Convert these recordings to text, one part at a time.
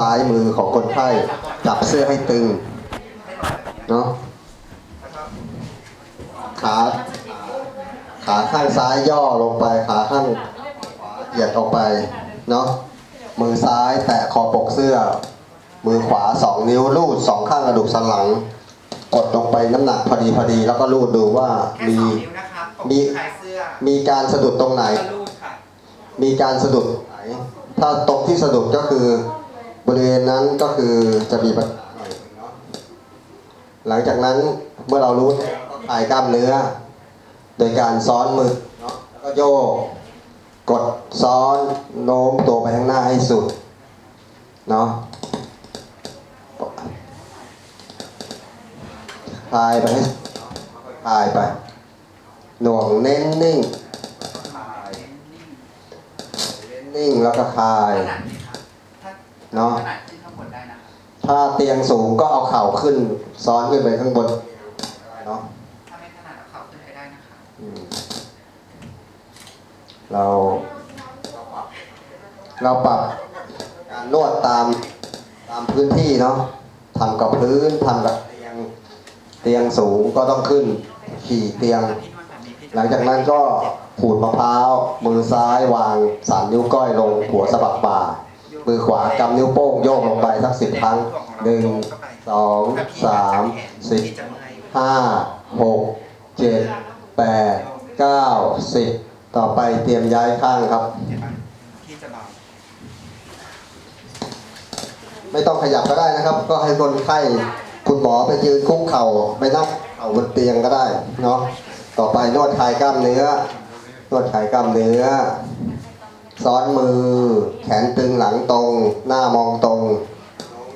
ซ้ายมือของคนไข้จับเสื้อให้ตึงเนาะขาขาข้างซ้ายย่อลงไป ขาข้างเหยียดออกไปเนาะมือซ้ายแตะคอปกเสื้อ มือขวาสองนิ้วลูดสองข้างกระดูกสันหลัง กดลงไปน้ำหนักพอดีพอดี แล้วก็ลูดดูว่ามีมีมีการสะดุดตรงไหน มีการสะดุดไหนถ้าตรงที่สะดุดก็คือ ริเวณนั้นก็คือจะมีปัญหาหน่อยเนาะหลังจากนั้นเมื่อเรารู้แล้วก็คลายกล้ามเนื้อ โดยการซ้อนมือเนาะแล้วก็โยกกดซ้อนโน้มตัวไปข้างหน้าให้สุดเนาะคลายไปให้คลายไป หน่วงเน้นนิ่งนิ่งแล้วก็คลาย เนาะขนาดขึ้นข้างบนได้นะครับถ้าเตียงสูงก็เอาเข่าขึ้น ซ้อนขึ้นไปข้างบนเนาะถ้าไม่ถนัดเอาเข่าขึ้นไปได้นะครับอืมเรา เราปรับการนวดตามตามพื้นที่เนาะทำกับพื้นทำกับเตียงเตียงสูงก็ต้องขึ้น ขี่เตียงพี่นวดแบบนี้พี่หลังจากนั้นก็ขูดมะพร้าวมือซ้ายวางสามนิ้วก้อยลงหัวสะบักบ่า มือขวากำนิ้วโป้งโยกลงไปสักสิบครั้งหนึ่งสองสามสี่ห้าหกเจ็ดแปดเก้าสิบต่อไปเตรียมย้ายข้างครับ ไม่ต้องขยับก็ได้นะครับ ก็ให้คนไข้คุณหมอไปยืนคุกเข่าไปนั่งเข่าบนเตียงก็ได้เนาะต่อไปนวดคลายกล้ามเนื้อนวดคลายกล้ามเนื้อ ซ้อนมือ แขนตึงหลังตรง หน้ามองตรง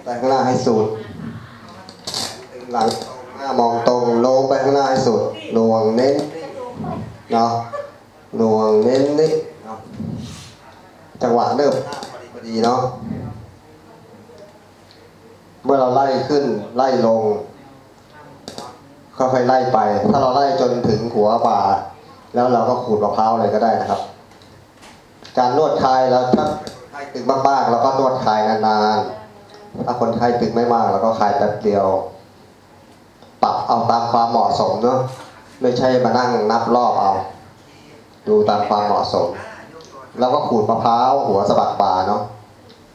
ไปข้างหน้าให้สุด ตึงหลังตรงหน้ามองตรงลงไปข้างหน้าให้สุดหน่วงเน้นเนาะหน่วงเน้นนิดจังหวะเริ่มพอดีพอดีเนาะเมื่อเราไล่ขึ้นไล่ลงค่อยๆไล่ไป ถ้าเราไล่จนถึงหัวบ่า แล้วเราก็ขูดมะพร้าวเลยก็ได้นะครับ การนวดคลายแล้วถ้าคนไข้ตึงมากๆเราก็นวดคลายนานๆถ้าคนไข้ตึงไม่มากเราก็คลายแป๊บเดียว ปรับเอาตามความเหมาะสมเนาะไม่ใช่มานั่งนับรอบเอา ดูตามความเหมาะสมอ่าโยกตัวแล้วก็ขูดมะพร้าวหัวสะบักบ่าเนาะ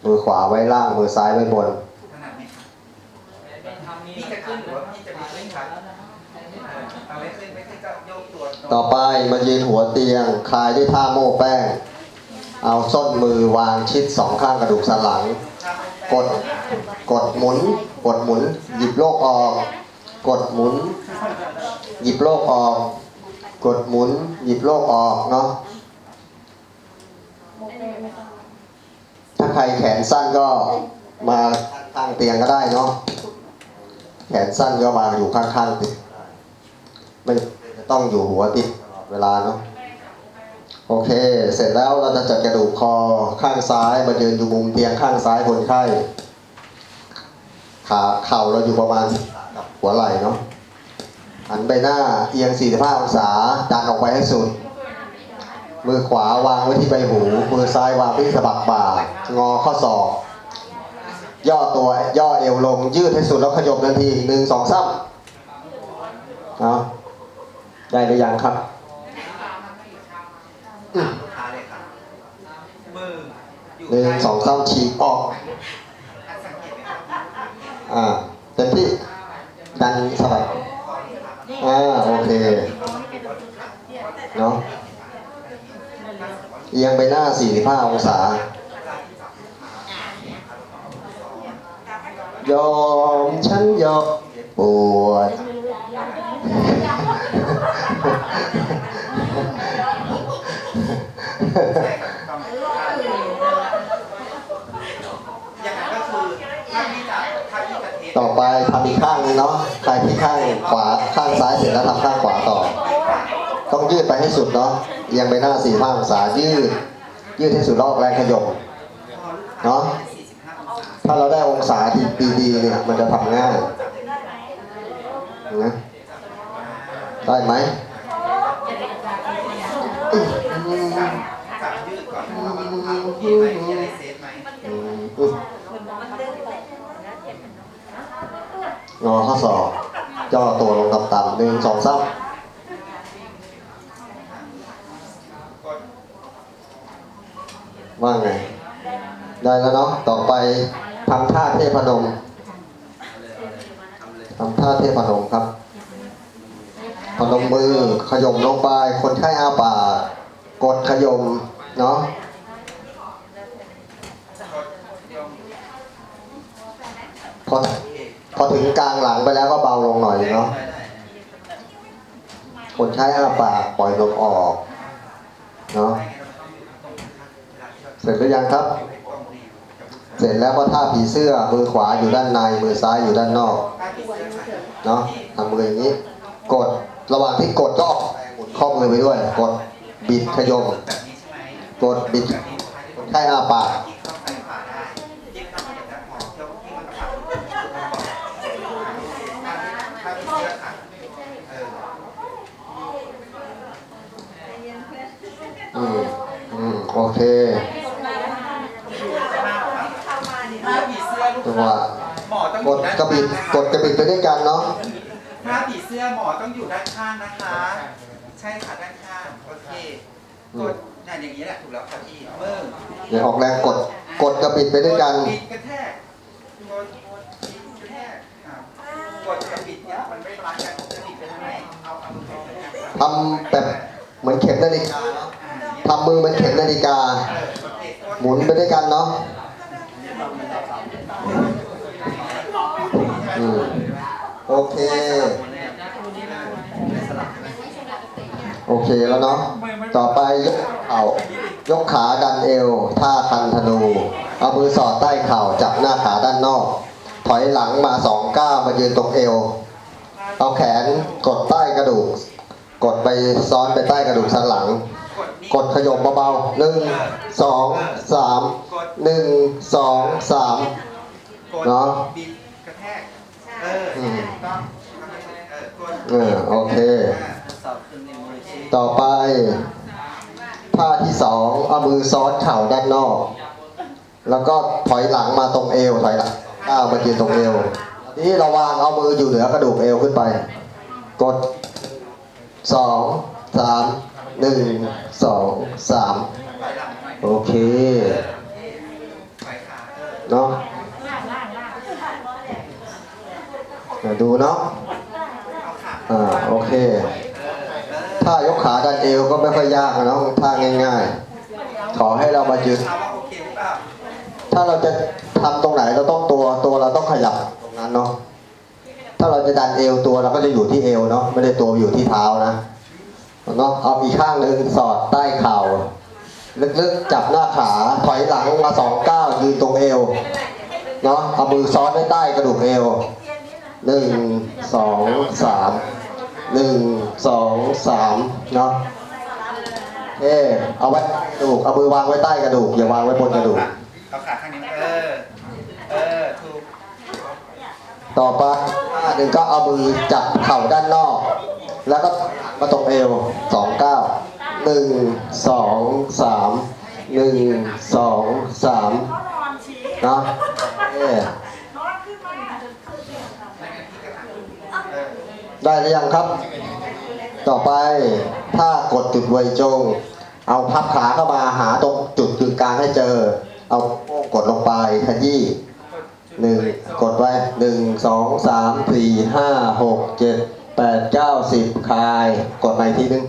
มือขวาไว้ล่างมือซ้ายไว้บนขนาดไหนครับพี่จะขึ้นหรือว่าพี่จะไม่ขึ้นครับเอาไม่ขึ้นไม่ขึ้นก็โยกตัวต่อไปมายืนหัวเตียงคลายด้วยท่าโม้แป้ง เอาส้นมือวางชิดสองข้างกระดูกสันหลัง กดกดหมุน กดหมุน หยิบโลกออก กดหมุน หยิบโลกออก กดหมุน หยิบโลกออกเนาะถ้าใครแขนสั้นก็มาข้างเตียงก็ได้เนาะแขนสั้นก็มาอยู่ข้างๆตียงไม่ต้องอยู่หัวติดตลอดเวลาเนาะ โอเค เสร็จแล้วเราจะจัดกระดูกคอข้างซ้ายมายืนอยู่มุมเตียงข้างซ้ายคนไข้ ขาเข่าเราอยู่ประมาณกับหัวไหล่เนาะหันใบหน้าเอียง 45 องศาดันออกไปให้สุด มือขวาวางไว้ที่ใบหู มือซ้ายวางไว้ที่สะบักบ่างอข้อศอก ย่อตัวย่อเอวลง ยืดให้สุดแล้วขยบทันทีหนึ่งสองสามเอาได้หรือยังครับ ขาเลยครับมืออยู่ หนึ่งสองสามฉีกออกอ่าเต็มที่ดันสลับอ่าโอเคเนาะเอียงไปหน้า 45 องศายอมฉันยอมปวด อย่างนั้นก็คือถ้าพี่จะถ้าพี่จะเทส ต่อไปทำอีกข้างนึงเนาะใครที่ข้างขวาข้างซ้ายเสร็จแล้วทำข้างขวาต่อ ต้องยืดไปให้สุดเนาะเอียงไปหน้า45องศายืด ยืดให้สุดแล้วออกแรงขยบเนาะถ้าเราได้องศาที่ดีๆเนี่ยมันจะทำง่ายนะได้ไหมจับยืมนพักโอเคไหมมีอะไรเซฟไหม อืมอืม มันเดิน งอข้อศอกย่อตัวลงต่ำๆหนึ่งสองสามว่าไง ได้แล้วเนาะต่อไปทำท่าเทพนมทำท่าเทพนมครับพนมมือขยมลงไป คนไข้อาปากกดขยมเนาะกดยงพอ พอถึงกลางหลังไปแล้วก็เบาลงหน่อยเนาะคนไข้อาปากปล่อยลมออกเนาะเสร็จหรือยังครับ เสร็จแล้วก็ท่าผีเสื้อมือขวาอยู่ด้านในมือซ้ายอยู่ด้านนอกเนาะทำมืออย่างนี้ กดระหว่างที่กดก็หมุนข้อมือไปด้วย กดบิดขยมกดบิดแบบนี้ลูกค้าที่คนไข้อาปาก อืมโอเคถ้าผีเสื้อลูกจังหค้าวะหมอต้องอกดยู่ด้านกระบิดข้างนะคะกดกระบิดไปด้วยกันเนาะถ้าผีเสื้อหมอต้องอยู่ด้านข้างนะคะ ใช่ค่ะด้านข้างโอเคกดนั่นอย่างนี้แหละถูกแล้วค่ะพี่มืออย่าออกแรงกดกดกระบิดไปด้วยกันกบิดกระแทกกดบิดกระแทกอะกดกระบิดเนี่ยมันไม่รักกันกระบิดไปทางไหนเอาเอามือไปทางไหนทำแบบเหมือนเข็มนาฬิกาเนาะอ่าอย่างเงี้ย ทำมือเหมือนเข็มนาฬิกา หมุนไปด้วยกันเนาะโอเค โอเคแล้วเนาะต่อไปยกเข่ายกขาดันเอว ท่าคันธนู เอามือสอดใต้เข่าจับหน้าขาด้านนอก ถอยหลังมาสองก้าวมายืนตรงเอว เอาแขนกดใต้กระดูก กดไปซ้อนไปใต้กระดูกสันหลัง กดนี่กดขยมเบาๆหนึ่งสองสามหนึ่งสองสามกดเนาะบิดกระแทก เอออืมต้องทำให้เออกดเออโอเคอ่าทดสอบขึ้นในมือที่ต่อไปท่าที่สองเอามือซ้อนเข่าด้านนอก แล้วก็ถอยหลังมาตรงเอวถอยหลังก้าวมายืนตรงเอวนี่เราวางเอามืออยู่เหนือกระดูกเอวขึ้นไป กดสองสามหนึ่ง สองสามโอเคเนาะดูเนาะอ่าโอเค ถ้ายกขาดันเอวก็ไม่ค่อยยากนะท่าง่ายๆ ขอให้เรามายืนถ้าเราจะทำตรงไหนเราต้องตัวตัวเราต้องขยับตรงนั้นเนาะถ้าเราจะดันเอวตัวเราก็จะอยู่ที่เอวเนาะไม่ได้ตัวอยู่ที่เท้านะ เนาะเอาอีกข้างหนึ่งสอดใต้เข่าลึกๆจับหน้าขาถอยหลังมาสองก้าวยืนตรงเอวเนาะเอามือซ้อนไว้ใต้กระดูกเอวหนึ่งสองสามหนึ่งสองสามเนาะเออเอาไว้ใต้กระดูกเอามือวางไว้ใต้กระดูกอย่าวางไว้บนกระดูกเอาขาข้างนี้เออเออถูกต่อไปท่าหนึ่งก็เอามือจับเข่าด้านนอก แล้วก็ มาตรงเอวสองเก้าหนึ่งสองสามหนึ่งสองสามนะเอ๊ะได้หรือยังครับ ต่อไปถ้ากดจุดไวจง เอาพับขาเข้ามาหาตรงจุดกึ่งกลางให้เจอ เอากดลงไปขยี้หนึ่งกดไว้หนึ่งสองสามสี่ห้าหกเจ็ด แปดเก้าสิบคาย กดใหม่ทีนึง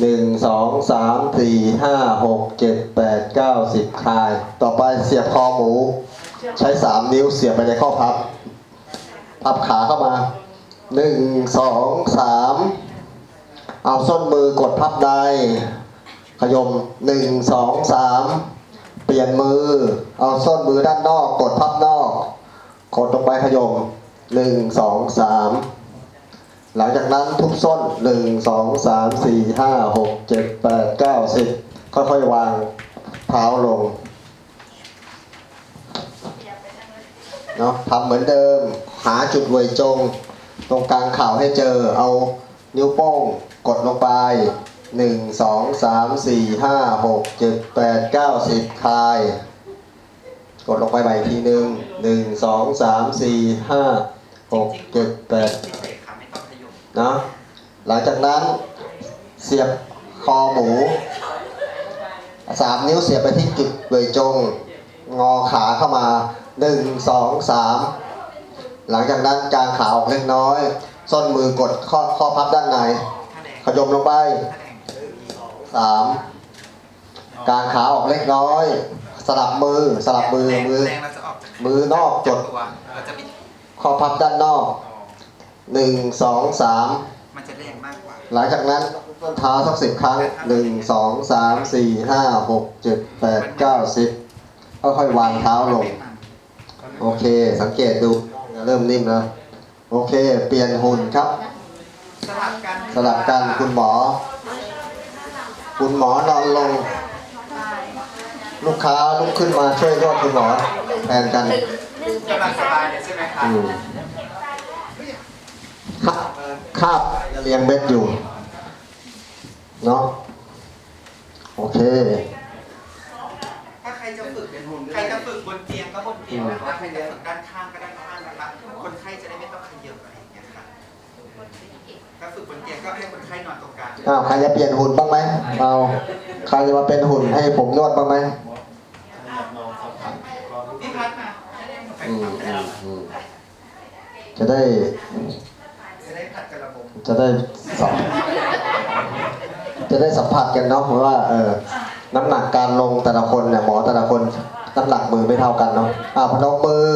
หนึ่งสองสามสี่ห้าหกเจ็ดแปดเก้าสิบคาย ต่อไปเสียบคอหมู ใช้สามนิ้วเสียบไปในข้อพับ พับขาเข้ามาหนึ่งสองสามเอาส้นมือกดพับใดขยมหนึ่งสองสามเปลี่ยนมือ เอาส้นมือด้านนอก กดพับนอก กดลงไปขยมหนึ่งสองสาม หลังจากนั้นทุกส้น 1 2 3 4 5 6 7 8 9 10 ค่อยๆ วางเท้าลงเนาะทำเหมือนเดิมหาจุดเวยจง ตรงกลางเข่าให้เจอเอานิ้วโป้งกดลงไป 1 2 3 4 5 6 7 8 9 10 คลาย กดลงไปใหม่ทีหนึ่ง1 2 3 4 5 6 7 8 นะหลังจากนั้นเสียบคอหมูสามนิ้วเสียบไปที่จุดเวยจง งอขาเข้ามาหนึ่งสองสามหลังจากนั้นกางขาออกเล็กน้อย ส้นมือกดข้อข้อพับด้านในถ้าแดงขยมลงไปถ้าแดงสามกางขาออกเล็กน้อย สลับมือสลับมือแดงมือแดงเราจะออกจากมือนอกจดตัวเราจะบิดข้อพับด้านนอก หนึ่งสองสามมันจะแรงมากกว่า หลังจากนั้นต้นเท้าสักสิบครั้งหนึ่งสองสามสี่ห้าหกเจ็ดแปดเก้าสิบค่อยๆวางเท้าลง โอเค สังเกตดูเริ่มนิ่มแล้ว โอเค เปลี่ยนหุ่นครับ สลับกันสลับกันคุณหมอ คุณหมอนอนลง ลูกค้าลุกขึ้นมาช่วยนวดคุณหมอแทนกัน กำลังสบายเลยใช่ไหมคะอืมคาบ คาบเรียงเบ็ดอยู่ เนาะโอเค ถ้าใครจะฝึกใครจะฝึกบนเตียงก็บนเตียงนะคะใครจะฝึกด้านข้างก็ด้านข้างนะคะคนไข้จะได้ไม่ต้องขยับอะไรอย่างเงี้ยค่ะถ้าฝึกบนเตียงก็ให้คนไข้นอนตรงกลางอ้าวใครจะเปลี่ยนหุ่นบ้างไหมเอาใครจะมาเป็นหุ่นให้ผมนวดบ้างไหมพี่พัดมาไปอืมทำได้อืมอืมจะได้ จะได้ผัดกระบบ จะได้สัมจะได้สัมผัสกันเนาะว่าเออน้ำหนักการลงแต่ละคนเนี่ยหมอแต่ละคนน้ำหนักมือไม่เท่ากันเนาะอ่าพนมมือ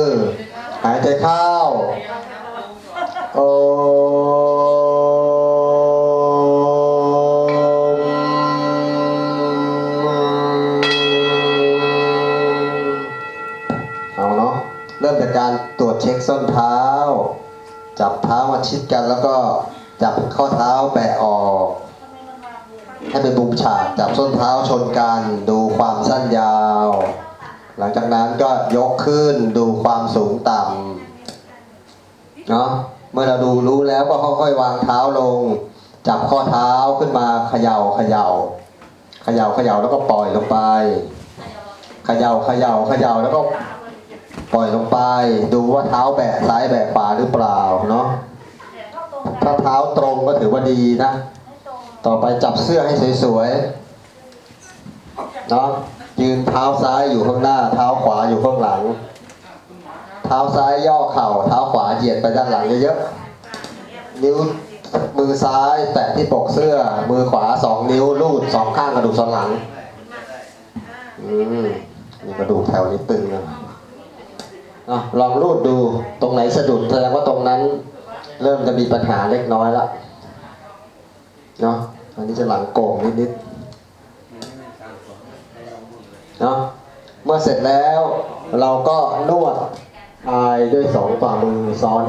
หายใจเข้าโอเอาเนาะเริ่มจากการตรวจเช็คส้นเท้า จับเท้ามาชิดกันแล้วก็ จับข้อเท้าแบะออกให้เป็นมุมฉากจับส้นเท้าชนกันดูความสั้นยาว หลังจากนั้นก็ยกขึ้นดูความสูงต่ำเนาะเมื่อเราดูรู้แล้วก็ค่อยๆวางเท้าลง จับข้อเท้าขึ้นมาเขย่าเขย่าเขย่าเขย่าแล้วก็ปล่อยลงไปเขย่าเขย่าเขย่าแล้วก็ปล่อยลงไป ดูว่าเท้าแบะซ้ายแบะขวาหรือเปล่าเนาะ ถ้าเท้าตรงก็ถือว่าดีนะ ต่อไปจับเสื้อให้สวยๆเนาะยืนเท้าซ้ายอยู่ข้างหน้า เท้าขวาอยู่ข้างหลัง เท้าซ้ายย่อเข่า เท้าขวาเหยียดไปด้านหลังเยอะๆนิ้วมือซ้ายแตะที่ปกเสื้อ มือขวาสองนิ้วลูดสองข้างกระดูกสันหลัง อืมนี่กระดูกแถวนี้ตึงนะอะลองลูดดูตรงไหนสะดุดแสดงว่าตรงนั้น เริ่มจะมีปัญหาเล็กน้อยแล้วเนาะอันนี้จะหลังโก่งนิดๆเนาะเมื่อเสร็จแล้วเราก็นวดอายด้วยสองฝ่ามือซ้อน